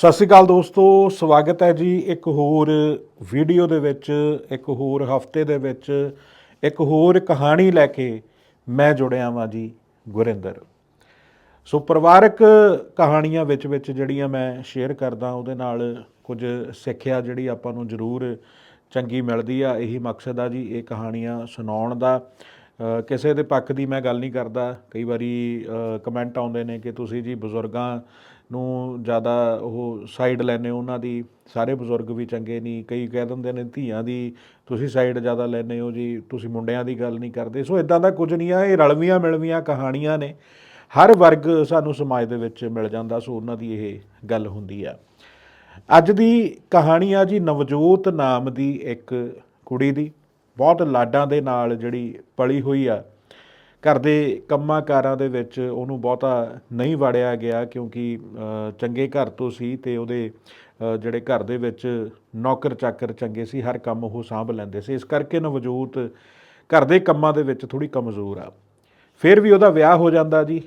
ਸਤਿ ਸ਼੍ਰੀ ਅਕਾਲ ਦੋਸਤੋ, ਸਵਾਗਤ ਹੈ ਜੀ ਇੱਕ ਹੋਰ ਵੀਡੀਓ ਦੇ ਵਿੱਚ, ਇੱਕ ਹੋਰ ਹਫ਼ਤੇ ਦੇ ਵਿੱਚ, ਇੱਕ ਹੋਰ ਕਹਾਣੀ ਲੈ ਕੇ ਮੈਂ ਜੁੜਿਆ ਵਾਂ ਜੀ, ਗੁਰਿੰਦਰ। ਸੋ ਪਰਿਵਾਰਕ ਕਹਾਣੀਆਂ ਵਿੱਚ ਵਿੱਚ ਜਿਹੜੀਆਂ ਮੈਂ ਸ਼ੇਅਰ ਕਰਦਾ, ਉਹਦੇ ਨਾਲ ਕੁਝ ਸਿੱਖਿਆ ਜਿਹੜੀ ਆਪਾਂ ਨੂੰ ਜ਼ਰੂਰ ਚੰਗੀ ਮਿਲਦੀ ਆ। ਇਹੀ ਮਕਸਦ ਆ ਜੀ, ਇਹ ਕਹਾਣੀਆਂ ਸੁਣਾਉਣ ਦਾ। ਕਿਸੇ ਦੇ ਪੱਖ ਦੀ ਮੈਂ ਗੱਲ ਨਹੀਂ ਕਰਦਾ। ਕਈ ਵਾਰੀ ਕਮੈਂਟ ਆਉਂਦੇ ਨੇ ਕਿ ਤੁਸੀਂ ਜੀ ਬਜ਼ੁਰਗਾਂ ਨੂੰ ਜ਼ਿਆਦਾ ਉਹ ਸਾਈਡ ਲੈਨੇ ਹੋ, ਉਹਨਾਂ ਦੀ ਸਾਰੇ ਬਜ਼ੁਰਗ ਵੀ ਚੰਗੇ ਨਹੀਂ ਕਈ ਕਹਿ ਦਿੰਦੇ ਨੇ ਧੀਆਂ ਦੀ, ਤੁਸੀਂ ਸਾਈਡ ਜ਼ਿਆਦਾ ਲੈਨੇ ਹੋ ਜੀ, ਤੁਸੀਂ ਮੁੰਡਿਆਂ ਦੀ ਗੱਲ ਨਹੀਂ ਕਰਦੇ। ਸੋ ਇਦਾਂ ਦਾ ਕੁਝ ਨਹੀਂ ਆ, ਇਹ ਰਲਵੀਆਂ ਮਿਲਵੀਆਂ ਕਹਾਣੀਆਂ ਨੇ। ਹਰ ਵਰਗ ਸਾਨੂੰ ਸਮਾਜ ਦੇ ਵਿੱਚ ਮਿਲ ਜਾਂਦਾ, ਸੋ ਉਹਨਾਂ ਦੀ ਇਹ ਗੱਲ ਹੁੰਦੀ ਆ। ਅੱਜ ਦੀ ਕਹਾਣੀ ਆ ਜੀ, ਨਵਜੋਤ ਨਾਮ ਦੀ ਇੱਕ ਕੁੜੀ ਦੀ। ਬਹੁਤ ਲਾਡਾਂ ਦੇ ਨਾਲ ਜਿਹੜੀ ਪਲੀ ਹੋਈ ਆ ਘਰ ਦੇ ਕੰਮਾਂ ਕਾਰਾਂ ਦੇ ਵਿੱਚ ਉਹਨੂੰ ਬਹੁਤਾ ਨਹੀਂ ਵੜਿਆ ਗਿਆ ਕਿਉਂਕਿ ਚੰਗੇ ਘਰ ਤੋਂ ਸੀ ਤੇ ਉਹਦੇ ਜਿਹੜੇ ਘਰ ਦੇ ਵਿੱਚ ਨੌਕਰ ਚਾਕਰ ਚੰਗੇ ਸੀ, ਹਰ ਕੰਮ ਉਹ ਸਾਂਭ ਲੈਂਦੇ ਸੀ। ਇਸ ਕਰਕੇ ਨਵਜੋਤ ਘਰ ਦੇ ਕੰਮਾਂ ਦੇ ਵਿੱਚ ਥੋੜੀ ਕਮਜ਼ੋਰ ਆ। ਫਿਰ ਵੀ ਉਹਦਾ ਵਿਆਹ ਹੋ ਜਾਂਦਾ ਜੀ।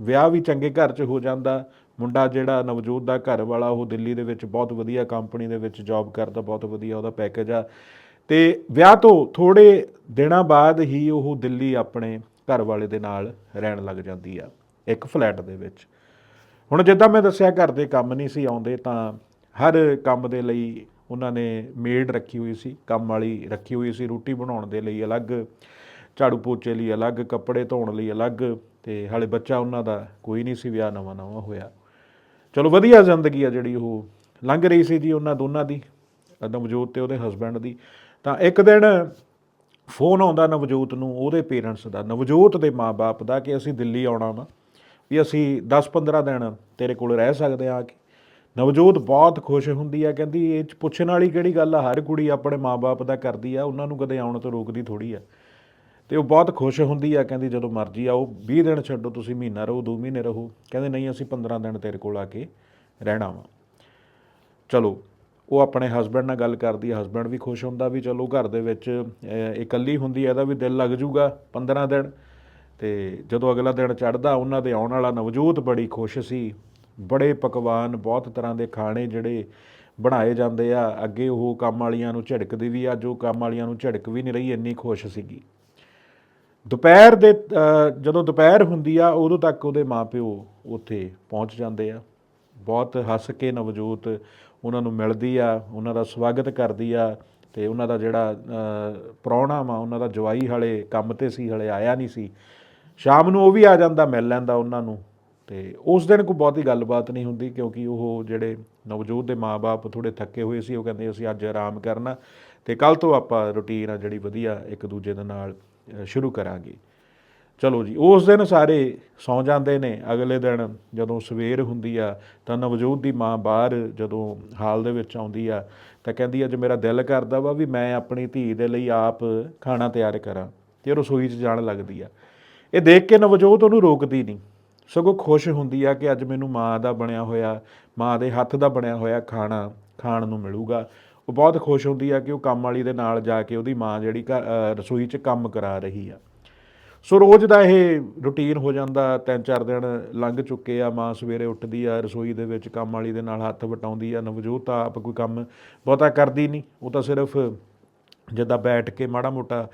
ਵਿਆਹ ਵੀ ਚੰਗੇ ਘਰ 'ਚ ਹੋ ਜਾਂਦਾ। ਮੁੰਡਾ ਜਿਹੜਾ ਨਵਜੋਤ ਦਾ ਘਰ ਵਾਲਾ, ਉਹ ਦਿੱਲੀ ਦੇ ਵਿੱਚ ਬਹੁਤ ਵਧੀਆ ਕੰਪਨੀ ਦੇ ਵਿੱਚ ਜੌਬ ਕਰਦਾ, ਬਹੁਤ ਵਧੀਆ ਉਹਦਾ ਪੈਕੇਜ ਆ। ਤੇ ਵਿਆਹ ਤੋਂ ਥੋੜੇ ਦਿਨਾਂ ਬਾਅਦ ਹੀ ਉਹ ਦਿੱਲੀ ਆਪਣੇ ਘਰ ਵਾਲੇ ਦੇ ਨਾਲ ਰਹਿਣ ਲੱਗ ਜਾਂਦੀ ਆ, ਇੱਕ ਫਲੈਟ ਦੇ ਵਿੱਚ। ਹੁਣ ਜਿੱਦਾਂ ਮੈਂ ਦੱਸਿਆ ਘਰ ਦੇ ਕੰਮ ਨਹੀਂ ਸੀ ਆਉਂਦੇ, ਤਾਂ ਹਰ ਕੰਮ ਦੇ ਲਈ ਉਹਨਾਂ ਨੇ ਮੇਡ ਰੱਖੀ ਹੋਈ ਸੀ, ਕੰਮ ਵਾਲੀ ਰੱਖੀ ਹੋਈ ਸੀ ਰੋਟੀ ਬਣਾਉਣ ਦੇ ਲਈ ਅਲੱਗ, ਝਾੜੂ ਪੋਚੇ ਲਈ ਅਲੱਗ, ਕੱਪੜੇ ਧੋਣ ਲਈ ਅਲੱਗ, ਤੇ ਹਾਲੇ ਬੱਚਾ ਉਹਨਾਂ ਦਾ ਕੋਈ ਨਹੀਂ ਸੀ, ਵਿਆਹ ਨਵਾਂ ਨਵਾਂ ਹੋਇਆ। ਚਲੋ ਵਧੀਆ ਜ਼ਿੰਦਗੀ ਆ ਜਿਹੜੀ ਉਹ ਲੰਘ ਰਹੀ ਸੀ ਜੀ ਉਹਨਾਂ ਦੋਨਾਂ ਦੀ, ਨਵਜੋਤ ਤੇ ਉਹਦੇ ਹਸਬੰਡ ਦੀ। ਤਾਂ ਇੱਕ ਦਿਨ ਫੋਨ ਆਉਂਦਾ ਨਵਜੋਤ ਨੂੰ, ਉਹਦੇ ਪੇਰੈਂਟਸ ਦਾ, ਨਵਜੋਤ ਦੇ ਮਾਪੇ ਦਾ ਕਿ ਅਸੀਂ ਦਿੱਲੀ ਆਉਣਾ ਵਾ, ਵੀ ਅਸੀਂ 10-15 ਦਿਨ ਤੇਰੇ ਕੋਲ ਰਹਿ ਸਕਦੇ ਆ ਕਿ। ਨਵਜੋਤ ਬਹੁਤ ਖੁਸ਼ ਹੁੰਦੀ ਆ, ਕਹਿੰਦੀ ਇਹ ਚ ਪੁੱਛਣ ਵਾਲੀ ਕਿਹੜੀ ਗੱਲ ਆ, ਹਰ ਕੁੜੀ ਆਪਣੇ ਮਾਪੇ ਦਾ ਕਰਦੀ ਆ, ਉਹਨਾਂ ਨੂੰ ਕਦੇ ਆਉਣ ਤੋਂ ਰੋਕਦੀ ਥੋੜੀ ਆ। ਤੇ ਉਹ ਬਹੁਤ ਖੁਸ਼ ਹੁੰਦੀ ਆ, ਕਹਿੰਦੀ ਜਦੋਂ ਮਰਜ਼ੀ ਆਓ 20 ਦਿਨ ਛੱਡੋ ਤੁਸੀਂ ਮਹੀਨਾ ਰਹੋ 2 ਮਹੀਨੇ ਰਹੋ, ਕਹਿੰਦੇ ਨਹੀਂ ਅਸੀਂ 15 ਦਿਨ ਤੇਰੇ ਕੋਲ ਆ ਕੇ ਰਹਿਣਾ ਵਾ। ਚਲੋ ਉਹ ਆਪਣੇ ਹਸਬੰਡ ਨਾਲ ਗੱਲ ਕਰਦੀ ਹੈ ਹਸਬੰਡ ਵੀ ਖੁਸ਼ ਹੁੰਦਾ ਵੀ ਚਲੋ ਘਰ ਦੇ ਵਿੱਚ ਇਕੱਲੀ ਹੁੰਦੀ ਹੈ ਇਹਦਾ ਵੀ ਦਿਲ ਲੱਗ ਜੂਗਾ 15 ਦਿਨ। ਤੇ ਜਦੋਂ ਅਗਲਾ ਦਿਨ ਚੜਦਾ ਉਹਨਾਂ ਦੇ ਆਉਣ ਵਾਲਾ ਨਵਜੋਤ ਬੜੀ ਖੁਸ਼ ਸੀ। ਬੜੇ ਪਕਵਾਨ, ਬਹੁਤ ਤਰ੍ਹਾਂ ਦੇ ਖਾਣੇ ਜਿਹੜੇ ਬਣਾਏ ਜਾਂਦੇ ਆ। ਅੱਗੇ ਉਹ ਕੰਮ ਵਾਲੀਆਂ ਨੂੰ ਝਿੜਕਦੀ ਵੀ ਆ ਜੋ ਕੰਮ ਵਾਲੀਆਂ ਨੂੰ ਝਿੜਕ ਵੀ ਨਹੀਂ ਰਹੀ, ਇੰਨੀ ਖੁਸ਼ ਸੀਗੀ। ਦੁਪਹਿਰ ਦੇ ਜਦੋਂ ਦੁਪਹਿਰ ਹੁੰਦੀ ਆ, ਉਦੋਂ ਤੱਕ ਉਹਦੇ ਮਾਪਿਓ ਉੱਥੇ ਪਹੁੰਚ ਜਾਂਦੇ ਆ। ਬਹੁਤ ਹੱਸ ਕੇ ਨਵਜੋਤ ਉਹਨਾਂ ਨੂੰ ਮਿਲਦੀ ਆ, ਉਹਨਾਂ ਦਾ ਸਵਾਗਤ ਕਰਦੀ ਆ ਤੇ ਉਹਨਾਂ ਦਾ ਜਿਹੜਾ ਪ੍ਰਾਹੁਣਾ ਵਾ, ਉਹਨਾਂ ਦਾ ਜਵਾਈ ਹਲੇ ਕੰਮ ਤੇ ਸੀ, ਹਲੇ ਆਇਆ ਨਹੀਂ ਸੀ। ਸ਼ਾਮ ਨੂੰ ਉਹ ਵੀ ਆ ਜਾਂਦਾ, ਮਿਲ ਲੈਂਦਾ ਉਹਨਾਂ ਨੂੰ ਤੇ ਉਸ ਦਿਨ ਕੋਈ ਬਹੁਤੀ ਗੱਲਬਾਤ ਨਹੀਂ ਹੁੰਦੀ ਕਿਉਂਕਿ ਉਹ ਜਿਹੜੇ ਨਵਜੋਤ ਦੇ ਮਾਪੇ ਥੋੜੇ ਥੱਕੇ ਹੋਏ ਸੀ, ਉਹ ਕਹਿੰਦੇ ਅਸੀਂ ਅੱਜ ਆਰਾਮ ਕਰਨਾ ਤੇ ਕੱਲ ਤੋਂ ਆਪਾਂ ਰੁਟੀਨ ਆ ਜਿਹੜੀ ਵਧੀਆ ਇੱਕ ਦੂਜੇ ਦੇ ਨਾਲ ਸ਼ੁਰੂ ਕਰਾਂਗੇ। ਚਲੋ ਜੀ, ਉਸ ਦਿਨ ਸਾਰੇ ਸੌਂ ਜਾਂਦੇ ਨੇ। ਅਗਲੇ ਦਿਨ ਜਦੋਂ ਸਵੇਰ ਹੁੰਦੀ ਆ, ਤਾਂ ਨਵਜੋਤ ਦੀ ਮਾਂ ਬਾਹਰ ਜਦੋਂ ਹਾਲ ਦੇ ਵਿੱਚ ਆਉਂਦੀ ਆ, ਤਾਂ ਕਹਿੰਦੀ, ਅੱਜ ਮੇਰਾ ਦਿਲ ਕਰਦਾ ਵਾ ਵੀ ਮੈਂ ਆਪਣੀ ਧੀ ਦੇ ਲਈ ਆਪ ਖਾਣਾ ਤਿਆਰ ਕਰਾਂ ਤੇ ਉਹ ਰਸੋਈ 'ਚ ਜਾਣ ਲੱਗਦੀ ਆ। ਇਹ ਦੇਖ ਕੇ ਨਵਜੋਤ ਉਹਨੂੰ ਰੋਕਦੀ ਨਹੀਂ। ਸਗੋਂ ਖੁਸ਼ ਹੁੰਦੀ ਆ ਕਿ ਅੱਜ ਮੈਨੂੰ ਮਾਂ ਦਾ ਬਣਿਆ ਹੋਇਆ, ਮਾਂ ਦੇ ਹੱਥ ਦਾ ਬਣਿਆ ਹੋਇਆ ਖਾਣਾ ਖਾਣ ਨੂੰ ਮਿਲੂਗਾ। ਉਹ ਬਹੁਤ ਖੁਸ਼ ਹੁੰਦੀ ਆ ਕਿ ਉਹ ਕੰਮ ਵਾਲੀ ਦੇ ਨਾਲ ਜਾ ਕੇ ਉਹਦੀ ਮਾਂ ਜਿਹੜੀ ਘਰ- ਰਸੋਈ 'ਚ ਕੰਮ ਕਰਾ ਰਹੀ ਆ। ਸੋ ਰੋਜ਼ ਦਾ ਇਹ ਰੁਟੀਨ ਹੋ ਜਾਂਦਾ, ਤਿੰਨ ਚਾਰ ਦਿਨ ਲੰਘ ਚੁੱਕੇ ਆ, ਮਾਂ ਸਵੇਰੇ ਉੱਠਦੀ ਆ, ਰਸੋਈ ਦੇ ਵਿੱਚ ਕੰਮ ਵਾਲੀ ਦੇ ਨਾਲ ਹੱਥ ਵਟਾਉਂਦੀ ਆ, ਨਵਜੋਤ ਆਪ ਕੋਈ ਕੰਮ ਬਹੁਤਾ ਕਰਦੀ ਨਹੀਂ, ਉਹ ਤਾਂ ਸਿਰਫ ਜਿੱਦਾਂ ਬੈਠ ਕੇ ਮਾੜਾ ਮੋਟਾ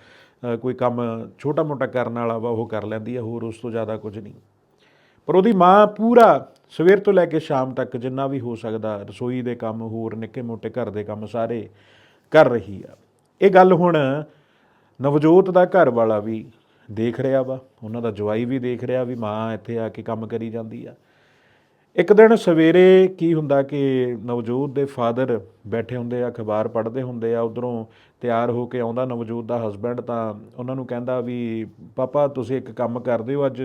ਕੋਈ ਕੰਮ ਛੋਟਾ ਮੋਟਾ ਕਰਨ ਵਾਲਾ ਵਾ, ਉਹ ਕਰ ਲੈਂਦੀ ਆ, ਹੋਰ ਉਸ ਤੋਂ ਜ਼ਿਆਦਾ ਕੁਝ ਨਹੀਂ। ਪਰ ਉਹਦੀ ਮਾਂ ਪੂਰਾ ਸਵੇਰ ਤੋਂ ਲੈ ਕੇ ਸ਼ਾਮ ਤੱਕ ਜਿੰਨਾ ਵੀ ਹੋ ਸਕਦਾ, ਰਸੋਈ ਦੇ ਕੰਮ, ਹੋਰ ਨਿੱਕੇ ਮੋਟੇ ਘਰ ਦੇ ਕੰਮ ਸਾਰੇ ਕਰ ਰਹੀ ਆ। ਇਹ ਗੱਲ ਹੁਣ ਨਵਜੋਤ ਦਾ ਘਰ ਵਾਲਾ ਵੀ ਦੇਖ ਰਿਹਾ ਵਾ, ਉਹਨਾਂ ਦਾ ਜਵਾਈ ਵੀ ਦੇਖ ਰਿਹਾ ਵੀ ਮਾਂ ਇੱਥੇ ਆ ਕੇ ਕੰਮ ਕਰੀ ਜਾਂਦੀ ਆ। ਇੱਕ ਦਿਨ ਸਵੇਰੇ ਕੀ ਹੁੰਦਾ ਕਿ ਨਵਜੋਤ ਦੇ ਫਾਦਰ ਬੈਠੇ ਹੁੰਦੇ ਆ, ਅਖਬਾਰ ਪੜ੍ਹਦੇ ਹੁੰਦੇ ਆ, ਉਧਰੋਂ ਤਿਆਰ ਹੋ ਕੇ ਆਉਂਦਾ ਨਵਜੋਤ ਦਾ ਹਸਬੰਡ ਤਾਂ ਉਹਨਾਂ ਨੂੰ ਕਹਿੰਦਾ ਵੀ, ਪਾਪਾ, ਤੁਸੀਂ ਇੱਕ ਕੰਮ ਕਰਦੇ ਹੋ ਅੱਜ,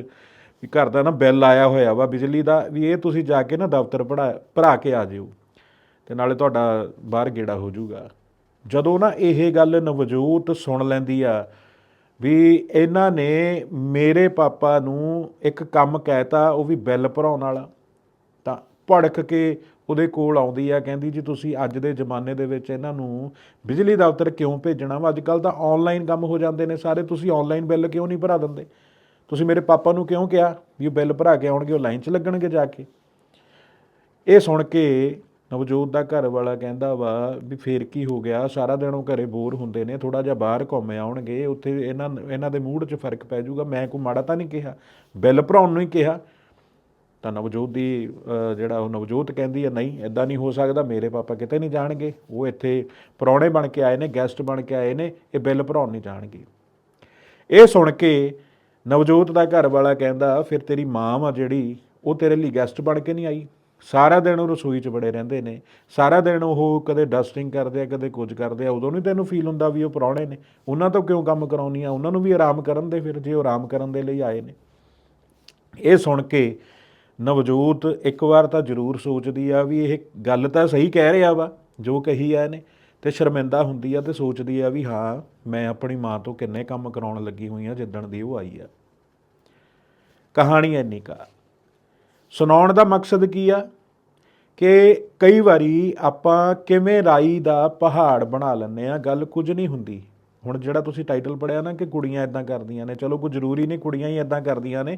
ਵੀ ਘਰ ਦਾ ਨਾ ਬਿੱਲ ਆਇਆ ਹੋਇਆ ਵਾ ਬਿਜਲੀ ਦਾ, ਵੀ ਇਹ ਤੁਸੀਂ ਜਾ ਕੇ ਨਾ ਦਫ਼ਤਰ ਪੜਾ, ਭਰਾ ਕੇ ਆ ਜਿਓ, ਤੇ ਨਾਲੇ ਤੁਹਾਡਾ ਬਾਹਰ ਗੇੜਾ ਹੋ ਜਾਊਗਾ। ਜਦੋਂ ਨਾ ਇਹ ਗੱਲ ਨਵਜੋਤ ਸੁਣ ਲੈਂਦੀ ਆ ਵੀ ਇਹਨਾਂ ਨੇ ਮੇਰੇ ਪਾਪਾ ਨੂੰ ਇੱਕ ਕੰਮ ਕਹਿਤਾ, ਉਹ ਵੀ ਬਿੱਲ ਭਰਾਉਣ ਵਾਲਾ। ਤਾਂ ਭੜਕ ਕੇ ਉਹਦੇ ਕੋਲ ਆਉਂਦੀ ਆ, ਕਹਿੰਦੀ ਜੀ ਤੁਸੀਂ ਅੱਜ ਦੇ ਜ਼ਮਾਨੇ ਦੇ ਵਿੱਚ ਇਹਨਾਂ ਨੂੰ ਬਿਜਲੀ ਦਫ਼ਤਰ ਕਿਉਂ ਭੇਜਣਾ ਵਾ? ਅੱਜ ਕੱਲ ਤਾਂ ਆਨਲਾਈਨ ਕੰਮ ਹੋ ਜਾਂਦੇ ਨੇ ਸਾਰੇ, ਤੁਸੀਂ ਆਨਲਾਈਨ ਬਿੱਲ ਕਿਉਂ ਨਹੀਂ ਭਰਾ ਦਿੰਦੇ? ਤੁਸੀਂ ਮੇਰੇ ਪਾਪਾ ਨੂੰ ਕਿਉਂ ਕਿਹਾ ਵੀ ਉਹ ਬਿੱਲ ਭਰਾ ਕੇ ਆਉਣਗੇ, ਉਹ ਲਾਈਨ 'ਚ ਲੱਗਣਗੇ ਜਾ ਕੇ? ਇਹ ਸੁਣ ਕੇ ਨਵਜੋਤ ਦਾ ਘਰ ਵਾਲਾ ਕਹਿੰਦਾ ਵਾ ਵੀ ਫੇਰ ਕੀ ਹੋ ਗਿਆ? ਸਾਰਾ ਦਿਨ ਉਹ ਘਰੇ ਬੋਰ ਹੁੰਦੇ ਨੇ ਥੋੜਾ ਜਿਹਾ ਬਾਹਰ ਘੁੰਮ ਆਉਣਗੇ, ਉੱਥੇ ਇਹਨਾਂ ਇਹਨਾਂ ਦੇ ਮੂਡ 'ਚ ਫ਼ਰਕ ਪੈ ਜਾਊਗਾ। ਮੈਂ ਕੋਈ ਮਾੜਾ ਤਾਂ ਨਹੀਂ ਕਿਹਾ, ਬਿੱਲ ਭਰਾਉਣ ਨੂੰ ਹੀ ਕਿਹਾ। ਤਾਂ ਨਵਜੋਤ ਦੀ ਜਿਹੜਾ ਉਹ ਨਵਜੋਤ ਕਹਿੰਦੀ ਹੈ ਨਹੀਂ ਐਦਾਂ ਨਹੀਂ ਹੋ ਸਕਦਾ, ਮੇਰੇ ਪਾਪਾ ਕਿਤੇ ਨਹੀਂ ਜਾਣਗੇ। ਉਹ ਇੱਥੇ ਪ੍ਰਾਹੁਣੇ ਬਣ ਕੇ ਆਏ ਨੇ, ਗੈਸਟ ਬਣ ਕੇ ਆਏ ਨੇ, ਇਹ ਬਿੱਲ ਭਰਾਉਣ ਨਹੀਂ ਜਾਣਗੇ। ਇਹ ਸੁਣ ਕੇ ਨਵਜੋਤ ਦਾ ਘਰ ਵਾਲਾ ਕਹਿੰਦਾ, ਫਿਰ ਤੇਰੀ ਮਾਂ ਵਾ ਜਿਹੜੀ, ਉਹ ਤੇਰੇ ਲਈ ਗੈਸਟ ਬਣ ਕੇ ਨਹੀਂ ਆਈ? ਸਾਰਾ ਦਿਨ ਉਹ ਰਸੋਈ 'ਚ ਬੜੇ ਰਹਿੰਦੇ ਨੇ। ਸਾਰਾ ਦਿਨ ਉਹ ਕਦੇ ਡਸਟਿੰਗ ਕਰਦੇ ਆ, ਕਦੇ ਕੁਝ ਕਰਦੇ ਆ। ਉਦੋਂ ਨਹੀਂ ਤੈਨੂੰ ਫੀਲ ਹੁੰਦਾ ਵੀ ਉਹ ਪ੍ਰਾਹੁਣੇ ਨੇ। ਉਹਨਾਂ ਤੋਂ ਕਿਉਂ ਕੰਮ ਕਰਾਉਣੀ ਆ? ਉਹਨਾਂ ਨੂੰ ਵੀ ਆਰਾਮ ਕਰਨ ਦੇ ਫਿਰ, ਜੇ ਉਹ ਆਰਾਮ ਕਰਨ ਦੇ ਲਈ ਆਏ ਨੇ। ਇਹ ਸੁਣ ਕੇ ਨਵਜੋਤ ਇੱਕ ਵਾਰ ਤਾਂ ਜ਼ਰੂਰ ਸੋਚਦੀ ਆ ਵੀ ਇਹ ਗੱਲ ਤਾਂ ਸਹੀ ਕਹਿ ਰਿਹਾ ਵਾ, ਜੋ ਕਹੀ ਆ ਇਹਨੇ। ਤੇ ਸ਼ਰਮਿੰਦਾ ਹੁੰਦੀ ਆ ਤੇ ਸੋਚਦੀ ਆ ਵੀ ਹਾਂ, ਮੈਂ ਆਪਣੀ ਮਾਂ ਤੋਂ ਕਿੰਨੇ ਕੰਮ ਕਰਾਉਣ ਲੱਗੀ ਹੋਈ ਆ, ਜਿੱਦਣ ਦੀ ਉਹ ਆਈ ਆ। ਕਹਾਣੀ ਇੰਨੀ ਕਾ ਸੁਣਾਉਣ ਦਾ ਮਕਸਦ ਕੀ ਆ? ਕਿ ਕਈ ਵਾਰੀ ਆਪਾਂ ਕਿਵੇਂ ਰਾਈ ਦਾ ਪਹਾੜ ਬਣਾ ਲੈਂਦੇ ਆ ਗੱਲ ਕੁਝ ਨਹੀਂ ਹੁੰਦੀ। ਹੁਣ ਜਿਹੜਾ ਤੁਸੀਂ ਟਾਈਟਲ ਪੜਿਆ ਨਾ ਕਿ ਕੁੜੀਆਂ ਇਦਾਂ ਕਰਦੀਆਂ ਨੇ, ਚਲੋ ਕੋਈ ਜ਼ਰੂਰੀ ਨਹੀਂ, ਕੁੜੀਆਂ ਹੀ ਇਦਾਂ ਕਰਦੀਆਂ ਨੇ।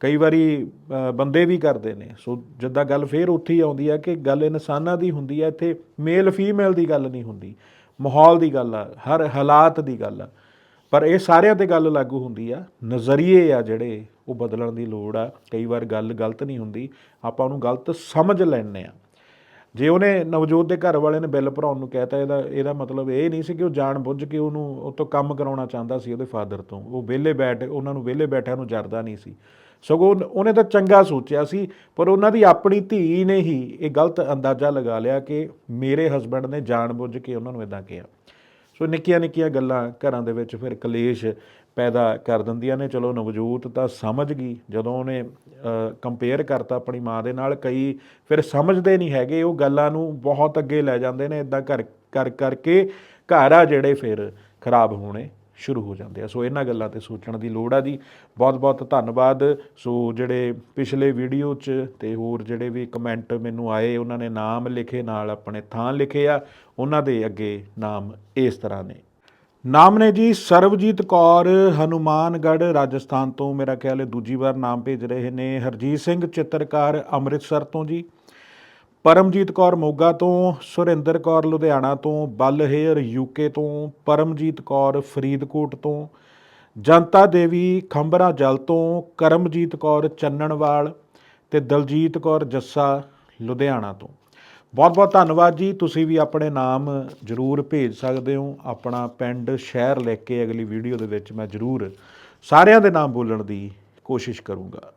ਕਈ ਵਾਰੀ ਬੰਦੇ ਵੀ ਕਰਦੇ ਨੇ। ਸੋ ਜਿੱਦਾਂ ਗੱਲ ਫੇਰ ਉੱਥੇ ਹੀ ਆਉਂਦੀ ਆ ਕਿ ਗੱਲ ਇਨਸਾਨਾਂ ਦੀ ਹੁੰਦੀ ਆ, ਇੱਥੇ ਮੇਲ ਫੀਮੇਲ ਦੀ ਗੱਲ ਨਹੀਂ ਹੁੰਦੀ। ਮਾਹੌਲ ਦੀ ਗੱਲ ਆ, ਹਰ ਹਾਲਾਤ ਦੀ ਗੱਲ ਆ। ਪਰ ਇਹ ਸਾਰਿਆਂ ਤੇ ਗੱਲ ਲਾਗੂ ਹੁੰਦੀ ਆ, ਨਜ਼ਰੀਏ ਆ ਜਿਹੜੇ ਉਹ ਬਦਲਣ ਦੀ ਲੋੜ ਆ, ਕਈ ਵਾਰ ਗੱਲ ਗਲਤ ਨਹੀਂ ਹੁੰਦੀ, ਆਪਾਂ ਉਹਨੂੰ ਗਲਤ ਸਮਝ ਲੈਂਦੇ ਆ। ਜੇ ਉਹਨੇ ਨਵਜੋਤ ਦੇ ਘਰ ਵਾਲੇ ਨੇ ਬਿੱਲ ਭਰਾਉਣ ਨੂੰ ਕਹਿਤਾ, ਇਹਦਾ ਇਹਦਾ ਮਤਲਬ ਇਹ ਨਹੀਂ ਸੀ ਕਿ ਉਹ ਜਾਣ ਬੁੱਝ ਕੇ ਉਹਨੂੰ, ਉਹ ਤੋਂ ਕੰਮ ਕਰਾਉਣਾ ਚਾਹੁੰਦਾ ਸੀ ਉਹਦੇ ਫਾਦਰ ਤੋਂ। ਉਹ ਵਿਹਲੇ ਬੈਠ, ਉਹਨਾਂ ਨੂੰ ਵਿਹਲੇ ਬੈਠਿਆਂ ਨੂੰ ਜਰਦਾ ਨਹੀਂ ਸੀ। ਸਗੋਂ ਉਹਨੇ ਤਾਂ ਚੰਗਾ ਸੋਚਿਆ ਸੀ, ਪਰ ਉਹਨਾਂ ਦੀ ਆਪਣੀ ਧੀ ਨੇ ਹੀ ਇਹ ਗਲਤ ਅੰਦਾਜ਼ਾ ਲਗਾ ਲਿਆ ਕਿ ਮੇਰੇ ਹਸਬੰਡ ਨੇ ਜਾਣ ਬੁੱਝ ਕੇ ਉਹਨਾਂ ਨੂੰ ਇਦਾਂ ਕਿਹਾ। ਸੋ ਨਿੱਕੀਆਂ ਨਿੱਕੀਆਂ ਗੱਲਾਂ ਘਰਾਂ ਦੇ ਵਿੱਚ ਫਿਰ ਕਲੇਸ਼ ਪੈਦਾ ਕਰ ਦਿੰਦੀਆਂ ਨੇ। ਚਲੋ ਨਵਜੋਤ ਤਾਂ ਸਮਝ ਗਈ। ਜਦੋਂ ਉਹਨੇ ਕੰਪੇਅਰ ਕਰਤਾ ਆਪਣੀ ਮਾਂ ਦੇ ਨਾਲ, ਕਈ ਫਿਰ ਸਮਝਦੇ ਨਹੀਂ ਹੈਗੇ। ਉਹ ਗੱਲਾਂ ਨੂੰ ਬਹੁਤ ਅੱਗੇ ਲੈ ਜਾਂਦੇ ਨੇ। ਇਦਾਂ ਕਰ ਕਰ, ਕਰਕੇ ਘਰ ਆ ਜਿਹੜੇ ਫਿਰ ਖਰਾਬ ਹੋਣੇ। ਸ਼ੁਰੂ ਹੋ ਜਾਂਦੇ ਆ। ਸੋ ਇਹਨਾਂ ਗੱਲਾਂ ਤੇ ਸੋਚਣ ਦੀ ਲੋੜ ਆ ਜੀ। ਬਹੁਤ ਬਹੁਤ ਧੰਨਵਾਦ। ਸੋ ਜਿਹੜੇ ਪਿਛਲੇ ਵੀਡੀਓ 'ਚ ਤੇ ਹੋਰ ਜਿਹੜੇ ਵੀ ਕਮੈਂਟ ਮੈਨੂੰ ਆਏ, ਉਹਨਾਂ ਨੇ ਨਾਮ ਲਿਖੇ, ਨਾਲ ਆਪਣੇ ਥਾਂ ਲਿਖੇ ਆ। ਉਹਨਾਂ ਦੇ ਅੱਗੇ ਨਾਮ ਇਸ ਤਰ੍ਹਾਂ ਨੇ। ਨਾਮ ਨੇ ਜੀ, ਸਰਬਜੀਤ ਕੌਰ, ਹਨੂਮਾਨਗੜ੍ਹ, ਰਾਜਸਥਾਨ ਤੋਂ ਮੇਰਾ ਖਿਆਲ ਹੈ ਦੂਜੀ ਵਾਰ ਨਾਮ ਭੇਜ ਰਹੇ ਨੇ। ਹਰਜੀਤ ਸਿੰਘ ਚਿੱਤਰਕਾਰ ਅੰਮ੍ਰਿਤਸਰ ਤੋਂ ਜੀ। ਪਰਮਜੀਤ ਕੌਰ ਮੋਗਾ ਤੋਂ, ਸੁਰਿੰਦਰ ਕੌਰ ਲੁਧਿਆਣਾ ਤੋਂ ਬਲ ਹੇਅਰ ਯੂਕੇ ਤੋਂ, ਪਰਮਜੀਤ ਕੌਰ ਫਰੀਦਕੋਟ ਤੋਂ, ਜਨਤਾ ਦੇਵੀ ਖੰਬਰਾ ਜਲ ਤੋਂ, ਕਰਮਜੀਤ ਕੌਰ ਚੰਨਣਵਾਲ ਤੇ ਦਲਜੀਤ ਕੌਰ ਜੱਸਾ ਲੁਧਿਆਣਾ ਤੋਂ। ਬਹੁਤ ਬਹੁਤ ਧੰਨਵਾਦ ਜੀ, ਤੁਸੀਂ ਵੀ ਆਪਣੇ ਨਾਮ ਜਰੂਰ ਭੇਜ ਸਕਦੇ ਹੋ। ਆਪਣਾ ਪਿੰਡ, ਸ਼ਹਿਰ ਲਿਖ ਕੇ ਅਗਲੀ ਵੀਡੀਓ ਦੇ ਵਿੱਚ ਮੈਂ ਜਰੂਰ ਸਾਰਿਆਂ ਦੇ ਨਾਮ ਬੋਲਣ ਦੀ ਕੋਸ਼ਿਸ਼ ਕਰੂੰਗਾ।